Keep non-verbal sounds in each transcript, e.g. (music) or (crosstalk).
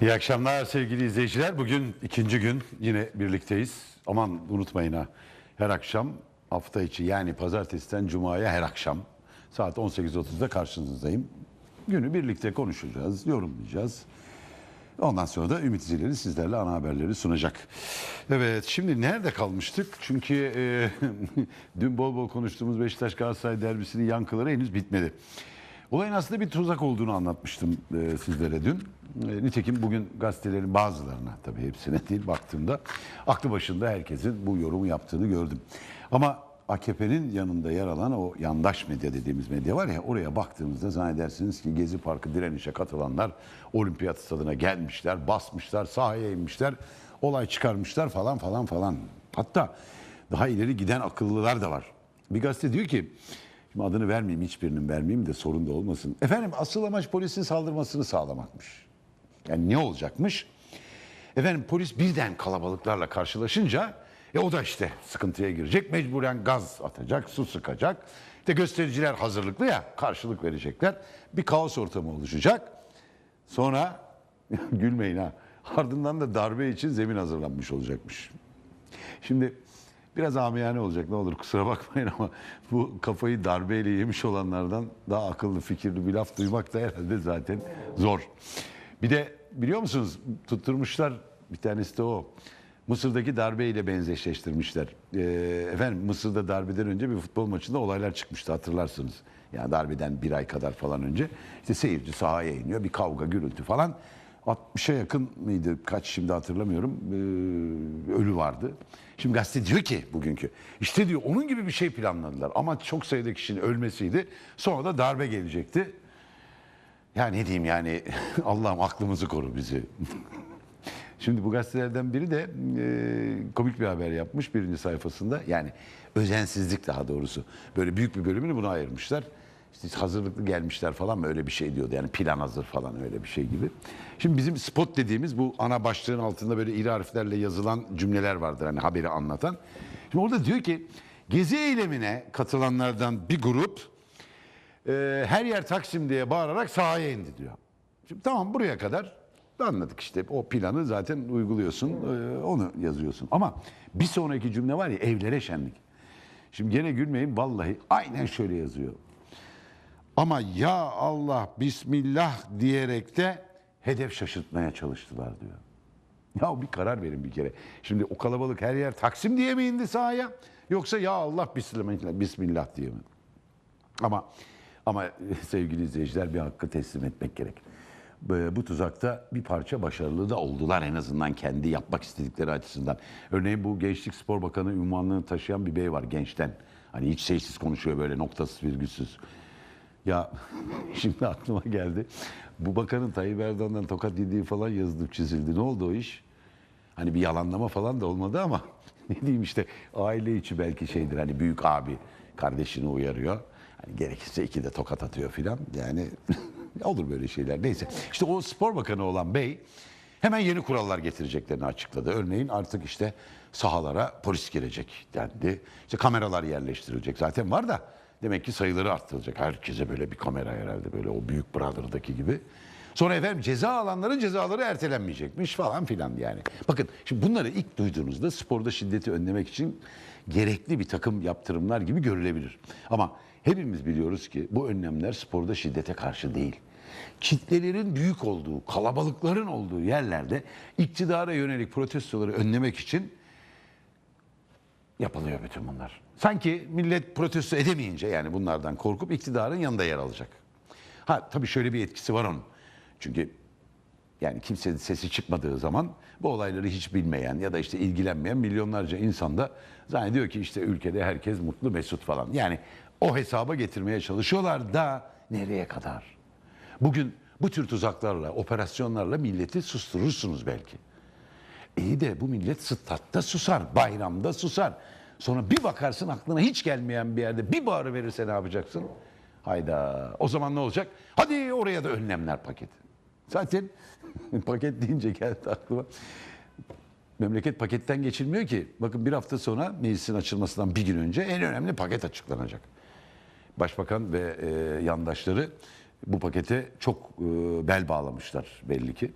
İyi akşamlar sevgili izleyiciler. Bugün ikinci gün yine birlikteyiz. Aman unutmayın ha her akşam hafta içi yani pazartesiden cumaya her akşam saat 18.30'da karşınızdayım. Günü birlikte konuşacağız, yorumlayacağız. Ondan sonra da Ümit İzleri sizlerle ana haberleri sunacak. Evet şimdi nerede kalmıştık? Çünkü e, (laughs) dün bol bol konuştuğumuz Beşiktaş Galatasaray derbisinin yankıları henüz bitmedi. Olayın aslında bir tuzak olduğunu anlatmıştım e, sizlere dün. E, nitekim bugün gazetelerin bazılarına tabii hepsine değil baktığımda aklı başında herkesin bu yorumu yaptığını gördüm. Ama AKP'nin yanında yer alan o yandaş medya dediğimiz medya var ya oraya baktığınızda zannedersiniz ki Gezi Parkı direnişe katılanlar olimpiyat stadına gelmişler, basmışlar, sahaya inmişler, olay çıkarmışlar falan falan falan. Hatta daha ileri giden akıllılar da var. Bir gazete diyor ki Şimdi adını vermeyeyim hiçbirinin vermeyeyim de sorun da olmasın. Efendim asıl amaç polisin saldırmasını sağlamakmış. Yani ne olacakmış? Efendim polis birden kalabalıklarla karşılaşınca e o da işte sıkıntıya girecek. Mecburen gaz atacak, su sıkacak. İşte göstericiler hazırlıklı ya karşılık verecekler. Bir kaos ortamı oluşacak. Sonra (laughs) gülmeyin ha. Ardından da darbe için zemin hazırlanmış olacakmış. Şimdi biraz amiyane olacak ne olur kusura bakmayın ama bu kafayı darbeyle yemiş olanlardan daha akıllı fikirli bir laf duymak da herhalde zaten zor. Bir de biliyor musunuz tutturmuşlar bir tanesi de o. Mısır'daki darbeyle benzeşleştirmişler. Ee, efendim Mısır'da darbeden önce bir futbol maçında olaylar çıkmıştı hatırlarsınız. Yani darbeden bir ay kadar falan önce. İşte seyirci sahaya iniyor bir kavga gürültü falan. 60'a yakın mıydı kaç şimdi hatırlamıyorum ee, ölü vardı. Şimdi gazete diyor ki bugünkü işte diyor onun gibi bir şey planladılar ama çok sayıda kişinin ölmesiydi sonra da darbe gelecekti. Ya ne diyeyim yani (laughs) Allah'ım aklımızı koru bizi. (laughs) Şimdi bu gazetelerden biri de e, komik bir haber yapmış birinci sayfasında. Yani özensizlik daha doğrusu. Böyle büyük bir bölümünü buna ayırmışlar. İşte hazırlıklı gelmişler falan mı öyle bir şey diyordu. Yani plan hazır falan öyle bir şey gibi. Şimdi bizim spot dediğimiz bu ana başlığın altında böyle iri harflerle yazılan cümleler vardır. Hani haberi anlatan. Şimdi orada diyor ki gezi eylemine katılanlardan bir grup e, her yer Taksim diye bağırarak sahaya indi diyor. Şimdi tamam buraya kadar anladık işte o planı zaten uyguluyorsun e, onu yazıyorsun. Ama bir sonraki cümle var ya evlere şenlik. Şimdi gene gülmeyin vallahi aynen şöyle yazıyor. Ama ya Allah Bismillah diyerek de hedef şaşırtmaya çalıştılar diyor. Ya bir karar verin bir kere. Şimdi o kalabalık her yer Taksim diye mi indi sahaya? Yoksa ya Allah Bismillah, Bismillah diye mi? Ama ama (laughs) sevgili izleyiciler bir hakkı teslim etmek gerek. Bu tuzakta bir parça başarılı da oldular en azından kendi yapmak istedikleri açısından. Örneğin bu Gençlik Spor Bakanı ünvanlığını taşıyan bir bey var gençten. Hani hiç sessiz konuşuyor böyle noktasız virgülsüz. Ya (laughs) şimdi aklıma geldi. Bu bakanın Tayyip Erdoğan'dan tokat yediği falan yazılıp çizildi. Ne oldu o iş? Hani bir yalanlama falan da olmadı ama (laughs) ne diyeyim işte aile içi belki şeydir. Hani büyük abi kardeşini uyarıyor. Hani gerekirse iki de tokat atıyor filan. Yani (laughs) olur böyle şeyler. Neyse. İşte o spor bakanı olan bey hemen yeni kurallar getireceklerini açıkladı. Örneğin artık işte sahalara polis girecek dendi. İşte kameralar yerleştirilecek. Zaten var da demek ki sayıları arttırılacak. Herkese böyle bir kamera herhalde böyle o Büyük Brother'daki gibi. Sonra efendim ceza alanların cezaları ertelenmeyecekmiş falan filan yani. Bakın şimdi bunları ilk duyduğunuzda sporda şiddeti önlemek için gerekli bir takım yaptırımlar gibi görülebilir. Ama hepimiz biliyoruz ki bu önlemler sporda şiddete karşı değil. Kitlelerin büyük olduğu, kalabalıkların olduğu yerlerde iktidara yönelik protestoları önlemek için yapılıyor bütün bunlar. Sanki millet protesto edemeyince yani bunlardan korkup iktidarın yanında yer alacak. Ha tabii şöyle bir etkisi var onun. Çünkü yani kimsenin sesi çıkmadığı zaman bu olayları hiç bilmeyen ya da işte ilgilenmeyen milyonlarca insan da zannediyor ki işte ülkede herkes mutlu mesut falan. Yani o hesaba getirmeye çalışıyorlar da nereye kadar? Bugün bu tür tuzaklarla, operasyonlarla milleti susturursunuz belki. İyi de bu millet statta susar, bayramda susar. Sonra bir bakarsın aklına hiç gelmeyen bir yerde bir bağırı verirse ne yapacaksın? Hayda. O zaman ne olacak? Hadi oraya da önlemler paketi. Zaten (laughs) paket deyince geldi aklıma. Memleket paketten geçilmiyor ki. Bakın bir hafta sonra meclisin açılmasından bir gün önce en önemli paket açıklanacak. Başbakan ve e, yandaşları bu pakete çok e, bel bağlamışlar belli ki.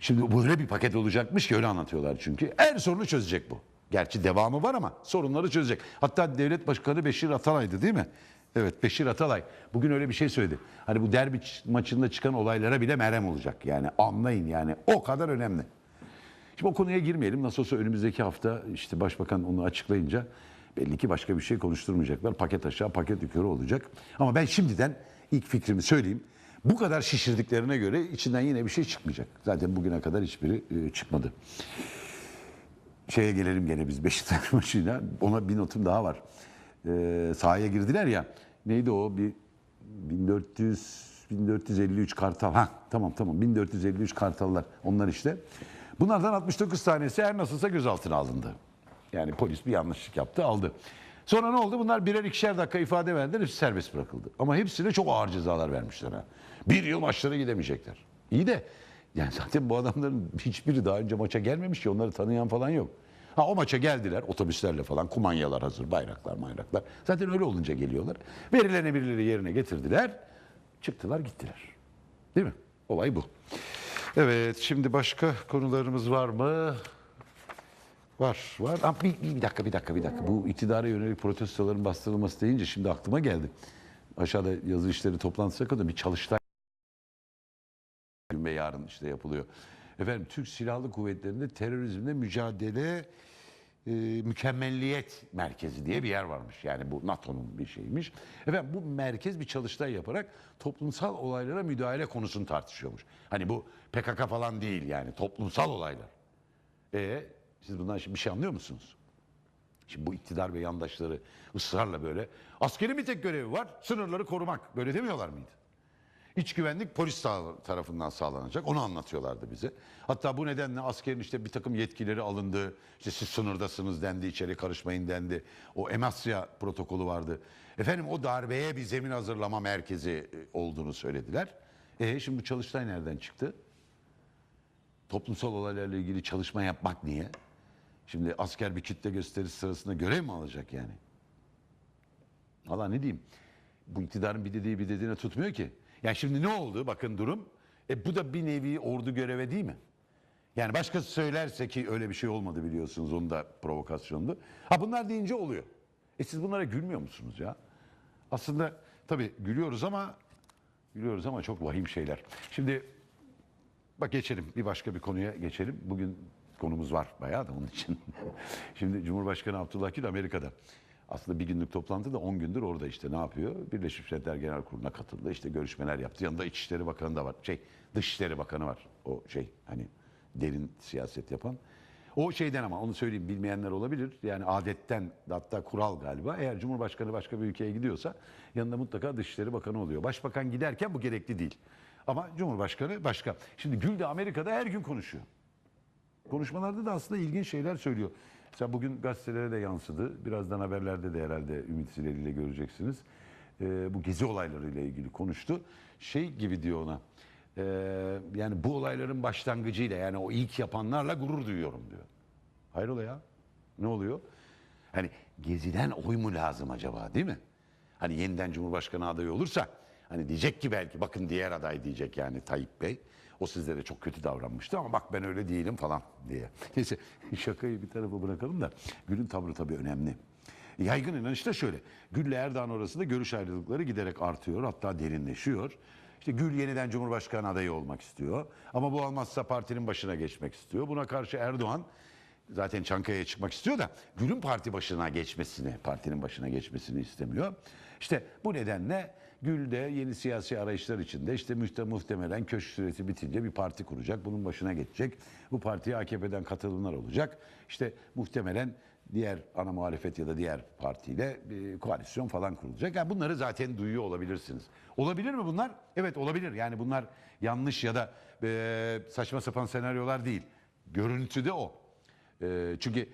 Şimdi böyle bir paket olacakmış ki öyle anlatıyorlar çünkü. Her sorunu çözecek bu. Gerçi devamı var ama sorunları çözecek. Hatta devlet başkanı Beşir Atalay'dı değil mi? Evet Beşir Atalay bugün öyle bir şey söyledi. Hani bu derbi maçında çıkan olaylara bile merhem olacak. Yani anlayın yani o kadar önemli. Şimdi o konuya girmeyelim. Nasıl olsa önümüzdeki hafta işte başbakan onu açıklayınca belli ki başka bir şey konuşturmayacaklar. Paket aşağı paket yukarı olacak. Ama ben şimdiden ilk fikrimi söyleyeyim. Bu kadar şişirdiklerine göre içinden yine bir şey çıkmayacak. Zaten bugüne kadar hiçbiri e, çıkmadı. Şeye gelelim gene biz Beşiktaş (laughs) maçıyla. Ona bir notum daha var. Ee, sahaya girdiler ya. Neydi o? Bir 1400 1453 Kartal. Ha tamam tamam 1453 Kartallar. Onlar işte. Bunlardan 69 tanesi her nasılsa gözaltına alındı. Yani polis bir yanlışlık yaptı aldı. Sonra ne oldu? Bunlar birer ikişer dakika ifade verdiler. Hepsi serbest bırakıldı. Ama hepsine çok ağır cezalar vermişler ha. Bir yıl maçlara gidemeyecekler. İyi de yani zaten bu adamların hiçbiri daha önce maça gelmemiş ki onları tanıyan falan yok. Ha o maça geldiler otobüslerle falan kumanyalar hazır bayraklar bayraklar. Zaten öyle olunca geliyorlar. Verilen birileri yerine getirdiler. Çıktılar gittiler. Değil mi? Olay bu. Evet şimdi başka konularımız var mı? Var, var. Ama bir, bir, bir dakika, bir dakika, bir dakika. Bu iktidara yönelik protestoların bastırılması deyince şimdi aklıma geldi. Aşağıda yazı işleri toplantısı kadar bir çalıştay yarın işte yapılıyor. Efendim Türk Silahlı Kuvvetleri'nde terörizmle mücadele e, mükemmelliyet merkezi diye bir yer varmış. Yani bu NATO'nun bir şeymiş. Efendim bu merkez bir çalıştay yaparak toplumsal olaylara müdahale konusunu tartışıyormuş. Hani bu PKK falan değil yani toplumsal olaylar. E siz bundan şimdi bir şey anlıyor musunuz? Şimdi bu iktidar ve yandaşları ısrarla böyle askerin bir tek görevi var sınırları korumak. Böyle demiyorlar mıydı? İç güvenlik polis tarafından sağlanacak. Onu anlatıyorlardı bize. Hatta bu nedenle askerin işte bir takım yetkileri alındı. İşte siz sınırdasınız dendi, içeri karışmayın dendi. O Emasya protokolü vardı. Efendim o darbeye bir zemin hazırlama merkezi e, olduğunu söylediler. E şimdi bu çalıştay nereden çıktı? Toplumsal olaylarla ilgili çalışma yapmak niye? Şimdi asker bir kitle gösterisi sırasında görev mi alacak yani? Valla ne diyeyim? Bu iktidarın bir dediği bir dediğine tutmuyor ki. Yani şimdi ne oldu? Bakın durum. E bu da bir nevi ordu göreve değil mi? Yani başkası söylerse ki öyle bir şey olmadı biliyorsunuz. Onun da provokasyondu. Ha bunlar deyince oluyor. E siz bunlara gülmüyor musunuz ya? Aslında tabii gülüyoruz ama gülüyoruz ama çok vahim şeyler. Şimdi Bak geçelim bir başka bir konuya geçelim. Bugün konumuz var bayağı da onun için. (laughs) Şimdi Cumhurbaşkanı Abdullah Gül Amerika'da. Aslında bir günlük toplantı da 10 gündür orada işte ne yapıyor? Birleşmiş Milletler Genel Kurulu'na katıldı. işte görüşmeler yaptı. Yanında İçişleri Bakanı da var. Şey Dışişleri Bakanı var. O şey hani derin siyaset yapan. O şeyden ama onu söyleyeyim bilmeyenler olabilir. Yani adetten hatta kural galiba. Eğer Cumhurbaşkanı başka bir ülkeye gidiyorsa yanında mutlaka Dışişleri Bakanı oluyor. Başbakan giderken bu gerekli değil. Ama Cumhurbaşkanı başka. Şimdi Gül de Amerika'da her gün konuşuyor. Konuşmalarda da aslında ilginç şeyler söylüyor. Mesela bugün gazetelere de yansıdı. Birazdan haberlerde de herhalde Ümit ile göreceksiniz. Ee, bu gezi olaylarıyla ilgili konuştu. Şey gibi diyor ona. ee, yani bu olayların başlangıcıyla yani o ilk yapanlarla gurur duyuyorum diyor. Hayrola ya? Ne oluyor? Hani geziden oy mu lazım acaba değil mi? Hani yeniden Cumhurbaşkanı adayı olursa hani diyecek ki belki bakın diğer aday diyecek yani Tayyip Bey. O sizlere çok kötü davranmıştı ama bak ben öyle değilim falan diye. (laughs) Neyse şakayı bir tarafa bırakalım da Gül'ün tavrı tabii önemli. Yaygın inanış da şöyle. Gül'le Erdoğan arasında görüş ayrılıkları giderek artıyor hatta derinleşiyor. İşte Gül yeniden Cumhurbaşkanı adayı olmak istiyor. Ama bu olmazsa partinin başına geçmek istiyor. Buna karşı Erdoğan zaten Çankaya'ya çıkmak istiyor da Gül'ün parti başına geçmesini, partinin başına geçmesini istemiyor. İşte bu nedenle Gül de yeni siyasi arayışlar içinde işte mühte, muhtemelen köşk süresi bitince bir parti kuracak. Bunun başına geçecek. Bu partiye AKP'den katılımlar olacak. İşte muhtemelen diğer ana muhalefet ya da diğer partiyle bir koalisyon falan kurulacak. Yani bunları zaten duyuyor olabilirsiniz. Olabilir mi bunlar? Evet olabilir. Yani bunlar yanlış ya da e, saçma sapan senaryolar değil. Görüntüde o. E, çünkü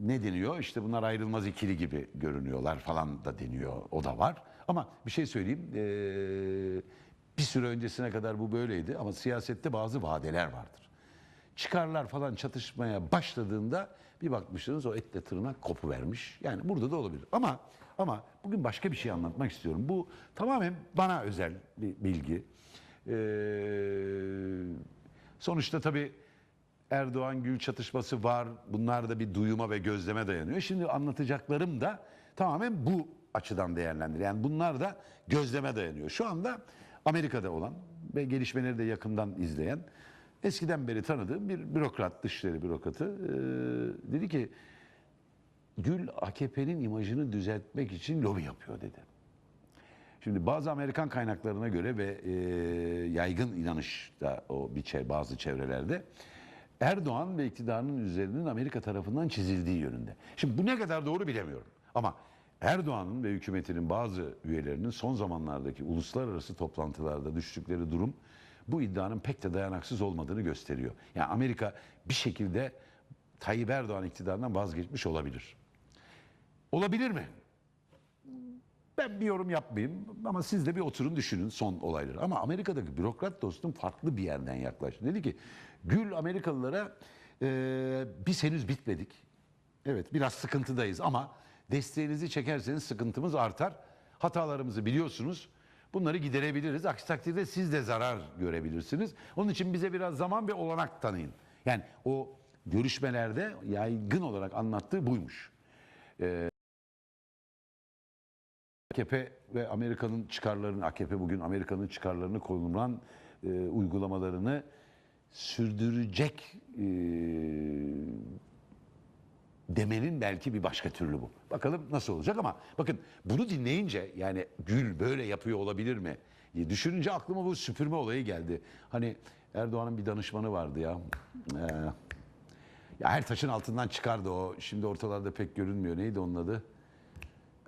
ne deniyor? İşte bunlar ayrılmaz ikili gibi görünüyorlar falan da deniyor. O da var. Ama bir şey söyleyeyim. bir süre öncesine kadar bu böyleydi ama siyasette bazı vadeler vardır. Çıkarlar falan çatışmaya başladığında bir bakmışsınız o etle tırnak kopu vermiş. Yani burada da olabilir. Ama ama bugün başka bir şey anlatmak istiyorum. Bu tamamen bana özel bir bilgi. Ee, sonuçta tabii Erdoğan Gül çatışması var. Bunlar da bir duyuma ve gözleme dayanıyor. Şimdi anlatacaklarım da tamamen bu açıdan değerlendir. Yani bunlar da gözleme dayanıyor. Şu anda Amerika'da olan ve gelişmeleri de yakından izleyen eskiden beri tanıdığım bir bürokrat, dışişleri bürokratı eee, dedi ki Gül AKP'nin imajını düzeltmek için lobi yapıyor dedi. Şimdi bazı Amerikan kaynaklarına göre ve e, yaygın inanış da o bir çe- bazı çevrelerde Erdoğan ve iktidarının üzerinin Amerika tarafından çizildiği yönünde. Şimdi bu ne kadar doğru bilemiyorum. Ama Erdoğan'ın ve hükümetinin bazı üyelerinin son zamanlardaki uluslararası toplantılarda düştükleri durum bu iddianın pek de dayanaksız olmadığını gösteriyor. Yani Amerika bir şekilde Tayyip Erdoğan iktidarından vazgeçmiş olabilir. Olabilir mi? Ben bir yorum yapmayayım ama siz de bir oturun düşünün son olayları. Ama Amerika'daki bürokrat dostum farklı bir yerden yaklaştı. Dedi ki Gül Amerikalılara "Ee, biz henüz bitmedik. Evet biraz sıkıntıdayız ama desteğinizi çekerseniz sıkıntımız artar. Hatalarımızı biliyorsunuz. Bunları giderebiliriz. Aksi takdirde siz de zarar görebilirsiniz. Onun için bize biraz zaman ve olanak tanıyın. Yani o görüşmelerde yaygın olarak anlattığı buymuş. AKP ve Amerika'nın çıkarlarını, AKP bugün Amerika'nın çıkarlarını konulan e, uygulamalarını sürdürecek e, demenin belki bir başka türlü bu. Bakalım nasıl olacak ama bakın bunu dinleyince yani Gül böyle yapıyor olabilir mi? diye düşününce aklıma bu süpürme olayı geldi. Hani Erdoğan'ın bir danışmanı vardı ya. Ee, ya her taşın altından çıkardı o. Şimdi ortalarda pek görünmüyor. Neydi onun adı?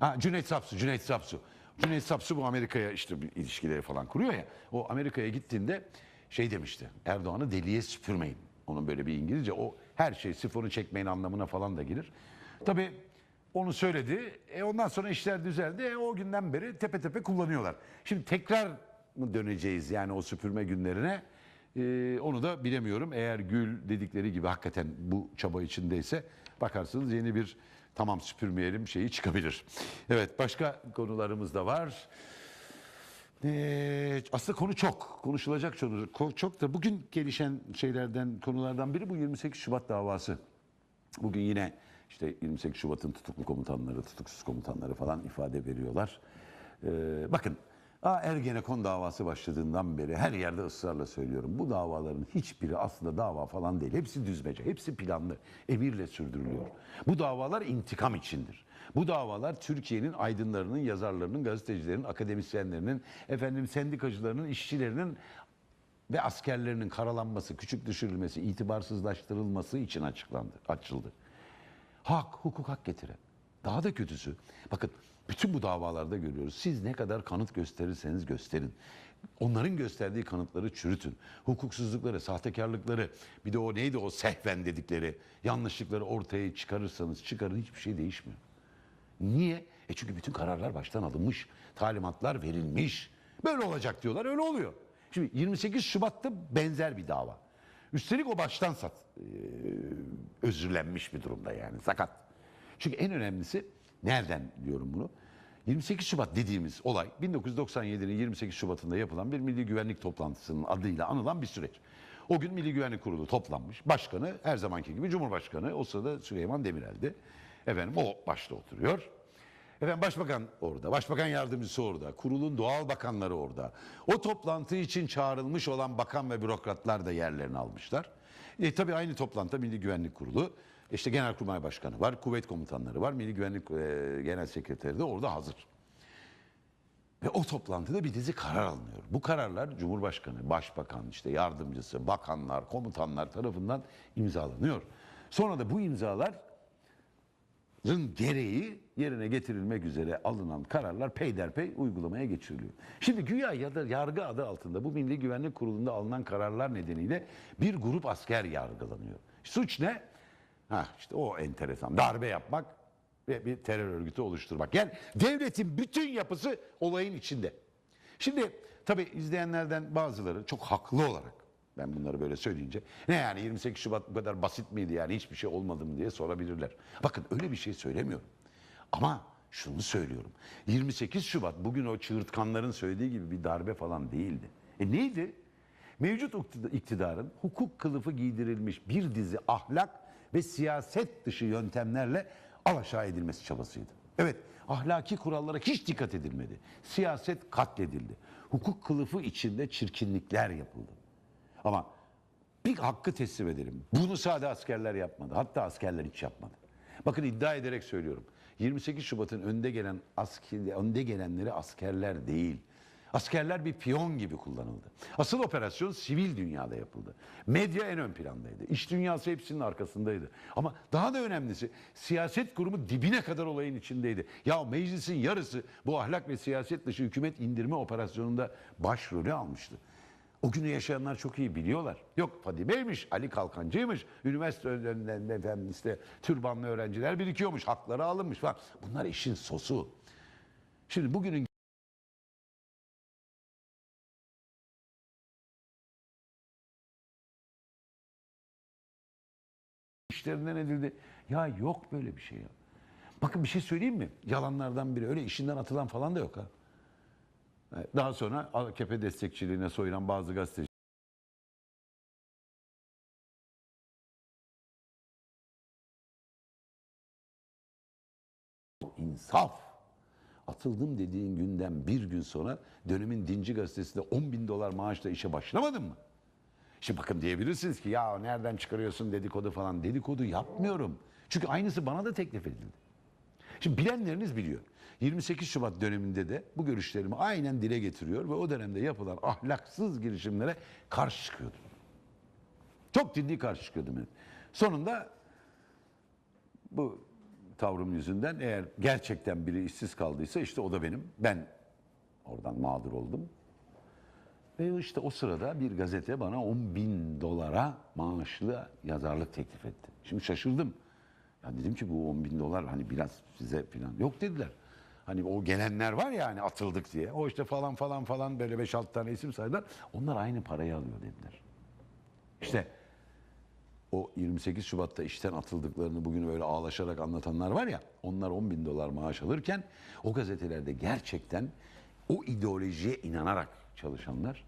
Ha, Cüneyt Sapsu, Cüneyt Sapsu. Cüneyt Sapsu bu Amerika'ya işte ilişkileri falan kuruyor ya. O Amerika'ya gittiğinde şey demişti. Erdoğan'ı deliye süpürmeyin. Onun böyle bir İngilizce o her şey sifonu çekmeyin anlamına falan da gelir. Tabii onu söyledi. E ondan sonra işler düzeldi. E o günden beri tepe tepe kullanıyorlar. Şimdi tekrar mı döneceğiz yani o süpürme günlerine? E, onu da bilemiyorum. Eğer Gül dedikleri gibi hakikaten bu çaba içindeyse bakarsınız yeni bir tamam süpürmeyelim şeyi çıkabilir. Evet başka konularımız da var. Ee, aslında konu çok. Konuşulacak çok, çok da bugün gelişen şeylerden, konulardan biri bu 28 Şubat davası. Bugün yine işte 28 Şubat'ın tutuklu komutanları, tutuksuz komutanları falan ifade veriyorlar. Ee, bakın A Ergenekon davası başladığından beri her yerde ısrarla söylüyorum. Bu davaların hiçbiri aslında dava falan değil. Hepsi düzmece, hepsi planlı, emirle sürdürülüyor. Bu davalar intikam içindir. Bu davalar Türkiye'nin aydınlarının, yazarlarının, gazetecilerin, akademisyenlerinin, efendim sendikacılarının, işçilerinin ve askerlerinin karalanması, küçük düşürülmesi, itibarsızlaştırılması için açıklandı, açıldı. Hak, hukuk hak getire. Daha da kötüsü, bakın bütün bu davalarda görüyoruz. Siz ne kadar kanıt gösterirseniz gösterin. Onların gösterdiği kanıtları çürütün. Hukuksuzlukları, sahtekarlıkları, bir de o neydi o sehven dedikleri yanlışlıkları ortaya çıkarırsanız çıkarın hiçbir şey değişmiyor. Niye? E çünkü bütün kararlar baştan alınmış. Talimatlar verilmiş. Böyle olacak diyorlar. Öyle oluyor. Şimdi 28 Şubat'ta benzer bir dava. Üstelik o baştan sat, e, özürlenmiş bir durumda yani sakat. Çünkü en önemlisi nereden diyorum bunu? 28 Şubat dediğimiz olay 1997'nin 28 Şubat'ında yapılan bir milli güvenlik toplantısının adıyla anılan bir süreç. O gün Milli Güvenlik Kurulu toplanmış. Başkanı her zamanki gibi Cumhurbaşkanı o sırada Süleyman Demirel'di. Efendim o başta oturuyor. Efendim başbakan orada, başbakan yardımcısı orada, kurulun doğal bakanları orada. O toplantı için çağrılmış olan bakan ve bürokratlar da yerlerini almışlar. E, tabii aynı toplantıda Milli Güvenlik Kurulu, işte Genelkurmay Başkanı var, kuvvet komutanları var, Milli Güvenlik e, Genel Sekreteri de orada hazır. Ve o toplantıda bir dizi karar alınıyor. Bu kararlar Cumhurbaşkanı, Başbakan, işte yardımcısı, bakanlar, komutanlar tarafından imzalanıyor. Sonra da bu imzalar gereği yerine getirilmek üzere alınan kararlar peyderpey uygulamaya geçiriliyor. Şimdi güya ya da yargı adı altında bu Milli Güvenlik Kurulu'nda alınan kararlar nedeniyle bir grup asker yargılanıyor. Suç ne? Ha işte o enteresan. Darbe yapmak ve bir terör örgütü oluşturmak. Yani devletin bütün yapısı olayın içinde. Şimdi tabii izleyenlerden bazıları çok haklı olarak ben bunları böyle söyleyince ne yani 28 Şubat bu kadar basit miydi yani hiçbir şey olmadı mı diye sorabilirler. Bakın öyle bir şey söylemiyorum. Ama şunu söylüyorum. 28 Şubat bugün o çığırtkanların söylediği gibi bir darbe falan değildi. E neydi? Mevcut iktida- iktidarın hukuk kılıfı giydirilmiş bir dizi ahlak ve siyaset dışı yöntemlerle alaşağı edilmesi çabasıydı. Evet, ahlaki kurallara hiç dikkat edilmedi. Siyaset katledildi. Hukuk kılıfı içinde çirkinlikler yapıldı. Ama bir hakkı teslim edelim. Bunu sade askerler yapmadı. Hatta askerler hiç yapmadı. Bakın iddia ederek söylüyorum. 28 Şubat'ın önde gelen asker, önde gelenleri askerler değil. Askerler bir piyon gibi kullanıldı. Asıl operasyon sivil dünyada yapıldı. Medya en ön plandaydı. İş dünyası hepsinin arkasındaydı. Ama daha da önemlisi siyaset kurumu dibine kadar olayın içindeydi. Ya meclisin yarısı bu ahlak ve siyaset dışı hükümet indirme operasyonunda başrolü almıştı. O günü yaşayanlar çok iyi biliyorlar. Yok Fadime'ymiş, Ali Kalkancı'ymış, üniversite önlerinde efendim işte türbanlı öğrenciler birikiyormuş, hakları alınmış falan. Bunlar işin sosu. Şimdi bugünün işlerinden edildi. Ya yok böyle bir şey ya. Bakın bir şey söyleyeyim mi? Yalanlardan biri. Öyle işinden atılan falan da yok ha. Daha sonra AKP destekçiliğine soyulan bazı gazeteci insaf. Atıldım dediğin günden bir gün sonra dönemin Dinci Gazetesi'nde 10 bin dolar maaşla işe başlamadın mı? Şimdi bakın diyebilirsiniz ki ya nereden çıkarıyorsun dedikodu falan. Dedikodu yapmıyorum. Çünkü aynısı bana da teklif edildi. Şimdi bilenleriniz biliyor. 28 Şubat döneminde de bu görüşlerimi aynen dile getiriyor ve o dönemde yapılan ahlaksız girişimlere karşı çıkıyordum. Çok ciddi karşı çıkıyordum. yani. Sonunda bu tavrım yüzünden eğer gerçekten biri işsiz kaldıysa işte o da benim. Ben oradan mağdur oldum. Ve işte o sırada bir gazete bana 10 bin dolara maaşlı yazarlık teklif etti. Şimdi şaşırdım. Ya dedim ki bu 10 bin dolar hani biraz size falan. Yok dediler. Hani o gelenler var ya hani atıldık diye. O işte falan falan falan böyle 5-6 tane isim saydılar. Onlar aynı parayı alıyor dediler. İşte o 28 Şubat'ta işten atıldıklarını bugün öyle ağlaşarak anlatanlar var ya onlar 10 bin dolar maaş alırken o gazetelerde gerçekten o ideolojiye inanarak çalışanlar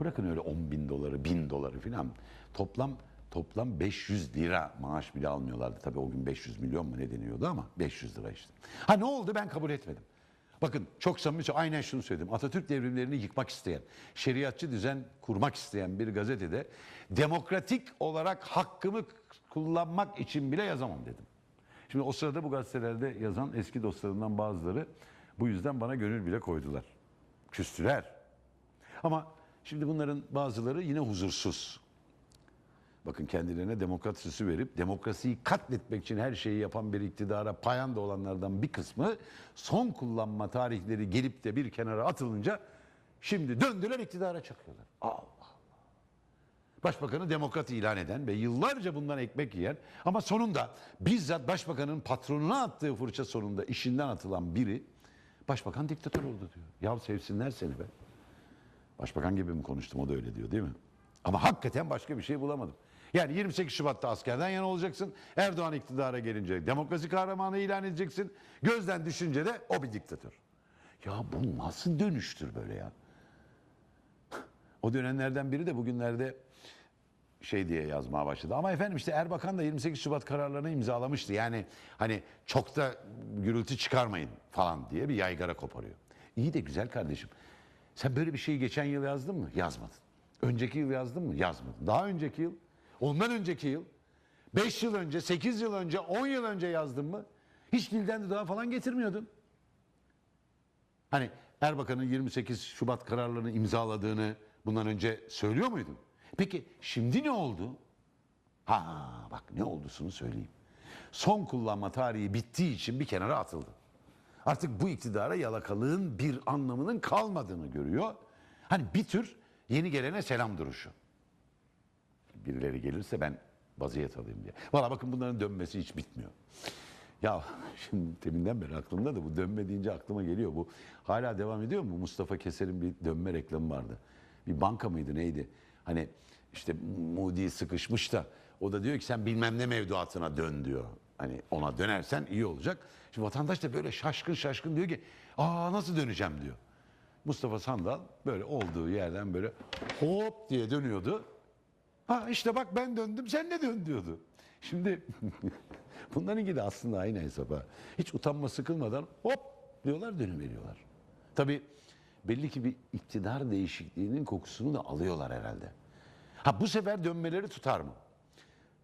bırakın öyle 10 bin doları, bin doları filan toplam toplam 500 lira maaş bile almıyorlardı. Tabii o gün 500 milyon mu ne deniyordu ama 500 lira işte. Ha ne oldu ben kabul etmedim. Bakın çok samimi aynen şunu söyledim. Atatürk devrimlerini yıkmak isteyen, şeriatçı düzen kurmak isteyen bir gazetede demokratik olarak hakkımı kullanmak için bile yazamam dedim. Şimdi o sırada bu gazetelerde yazan eski dostlarımdan bazıları bu yüzden bana gönül bile koydular. Küstüler. Ama şimdi bunların bazıları yine huzursuz. Bakın kendilerine demokrat süsü verip demokrasiyi katletmek için her şeyi yapan bir iktidara payanda olanlardan bir kısmı son kullanma tarihleri gelip de bir kenara atılınca şimdi döndüler iktidara çakıyorlar. Allah Allah. Başbakanı demokrat ilan eden ve yıllarca bundan ekmek yiyen ama sonunda bizzat başbakanın patronuna attığı fırça sonunda işinden atılan biri başbakan diktatör oldu diyor. Ya sevsinler seni be. Başbakan gibi mi konuştum o da öyle diyor değil mi? Ama hakikaten başka bir şey bulamadım. Yani 28 Şubat'ta askerden yana olacaksın. Erdoğan iktidara gelince demokrasi kahramanı ilan edeceksin. Gözden düşünce de o bir diktatör. Ya bu nasıl dönüştür böyle ya? (laughs) O dönemlerden biri de bugünlerde şey diye yazmaya başladı. Ama efendim işte Erbakan da 28 Şubat kararlarını imzalamıştı. Yani hani çok da gürültü çıkarmayın falan diye bir yaygara koparıyor. İyi de güzel kardeşim. Sen böyle bir şeyi geçen yıl yazdın mı? Yazmadın. Önceki yıl yazdın mı? Yazmadın. Daha önceki yıl? Ondan önceki yıl? 5 yıl önce, 8 yıl önce, 10 yıl önce yazdın mı? Hiç dilden de daha falan getirmiyordun. Hani Erbakan'ın 28 Şubat kararlarını imzaladığını bundan önce söylüyor muydun? Peki şimdi ne oldu? Ha bak ne oldusunu söyleyeyim. Son kullanma tarihi bittiği için bir kenara atıldı. Artık bu iktidara yalakalığın bir anlamının kalmadığını görüyor. Hani bir tür yeni gelene selam duruşu. Birileri gelirse ben vaziyet alayım diye. Valla bakın bunların dönmesi hiç bitmiyor. Ya şimdi teminden beri aklımda da bu dönme deyince aklıma geliyor. Bu hala devam ediyor mu? Mustafa Keser'in bir dönme reklamı vardı. Bir banka mıydı neydi? Hani işte Moody sıkışmış da o da diyor ki sen bilmem ne mevduatına dön diyor. Hani ona dönersen iyi olacak. Şimdi vatandaş da böyle şaşkın şaşkın diyor ki aa nasıl döneceğim diyor. Mustafa Sandal böyle olduğu yerden böyle hop diye dönüyordu. Ha işte bak ben döndüm sen de dön diyordu. Şimdi (laughs) bunlarınki de aslında aynı hesap ha. Hiç utanma sıkılmadan hop diyorlar dönüveriyorlar. Tabii belli ki bir iktidar değişikliğinin kokusunu da alıyorlar herhalde. Ha bu sefer dönmeleri tutar mı?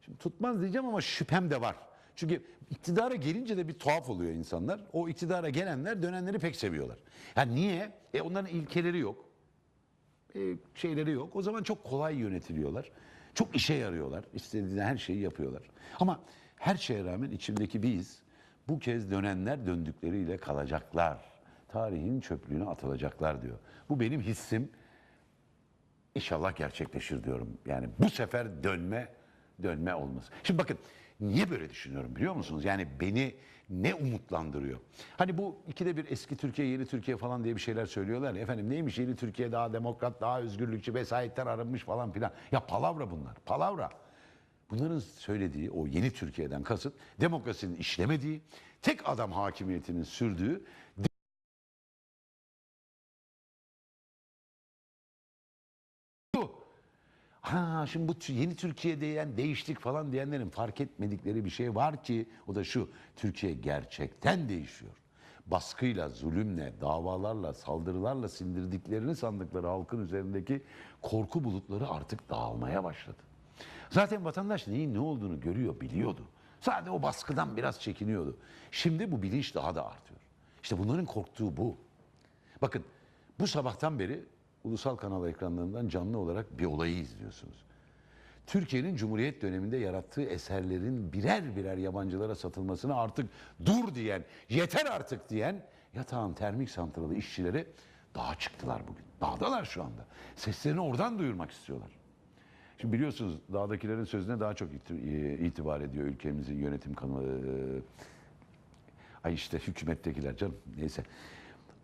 Şimdi tutmaz diyeceğim ama şüphem de var. Çünkü iktidara gelince de bir tuhaf oluyor insanlar. O iktidara gelenler dönenleri pek seviyorlar. Ha niye? E onların ilkeleri yok. E, şeyleri yok. O zaman çok kolay yönetiliyorlar. Çok işe yarıyorlar. İstediğinde her şeyi yapıyorlar. Ama her şeye rağmen içimdeki biz bu kez dönenler döndükleriyle kalacaklar. Tarihin çöplüğüne atılacaklar diyor. Bu benim hissim. İnşallah gerçekleşir diyorum. Yani bu sefer dönme dönme olmaz. Şimdi bakın niye böyle düşünüyorum biliyor musunuz? Yani beni ne umutlandırıyor? Hani bu ikide bir eski Türkiye, yeni Türkiye falan diye bir şeyler söylüyorlar. Efendim neymiş yeni Türkiye daha demokrat, daha özgürlükçü, vesayetler arınmış falan filan. Ya palavra bunlar, palavra. Bunların söylediği o yeni Türkiye'den kasıt demokrasinin işlemediği, tek adam hakimiyetinin sürdüğü Şimdi bu yeni Türkiye diyen değiştik falan diyenlerin fark etmedikleri bir şey var ki o da şu Türkiye gerçekten değişiyor. Baskıyla, zulümle, davalarla, saldırılarla sindirdiklerini sandıkları halkın üzerindeki korku bulutları artık dağılmaya başladı. Zaten vatandaş neyin ne olduğunu görüyor, biliyordu. Sadece o baskıdan biraz çekiniyordu. Şimdi bu bilinç daha da artıyor. İşte bunların korktuğu bu. Bakın bu sabahtan beri ulusal kanal ekranlarından canlı olarak bir olayı izliyorsunuz. Türkiye'nin Cumhuriyet döneminde yarattığı eserlerin birer birer yabancılara satılmasına artık dur diyen, yeter artık diyen yatağın termik santralı işçileri dağa çıktılar bugün. Dağdalar şu anda. Seslerini oradan duyurmak istiyorlar. Şimdi biliyorsunuz dağdakilerin sözüne daha çok iti- itibar ediyor ülkemizin yönetim kanalı, Ay işte hükümettekiler canım neyse.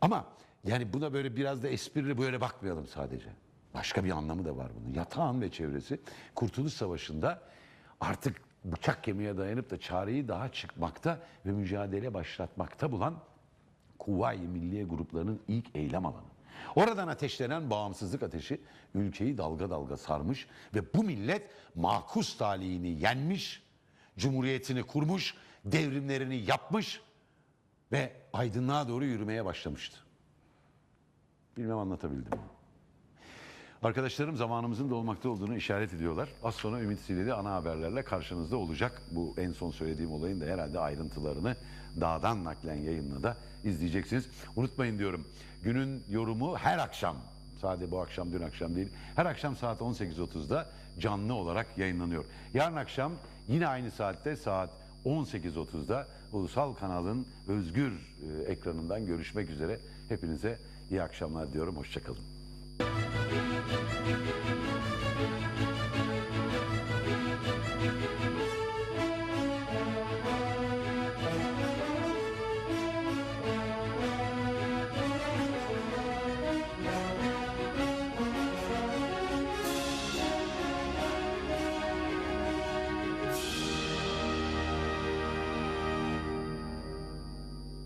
Ama yani buna böyle biraz da esprili böyle bakmayalım sadece. Başka bir anlamı da var bunun. Yatağan ve çevresi Kurtuluş Savaşı'nda artık bıçak kemiğe dayanıp da çareyi daha çıkmakta ve mücadele başlatmakta bulan Kuvayi Milliye gruplarının ilk eylem alanı. Oradan ateşlenen bağımsızlık ateşi ülkeyi dalga dalga sarmış ve bu millet makus talihini yenmiş, cumhuriyetini kurmuş, devrimlerini yapmış ve aydınlığa doğru yürümeye başlamıştı. Bilmem anlatabildim mi? Arkadaşlarım zamanımızın dolmakta olduğunu işaret ediyorlar. Az sonra Ümit Sileli ana haberlerle karşınızda olacak. Bu en son söylediğim olayın da herhalde ayrıntılarını dağdan naklen yayınla da izleyeceksiniz. Unutmayın diyorum günün yorumu her akşam sadece bu akşam dün akşam değil her akşam saat 18.30'da canlı olarak yayınlanıyor. Yarın akşam yine aynı saatte saat 18.30'da Ulusal Kanal'ın özgür e, ekranından görüşmek üzere. Hepinize iyi akşamlar diyorum. Hoşçakalın.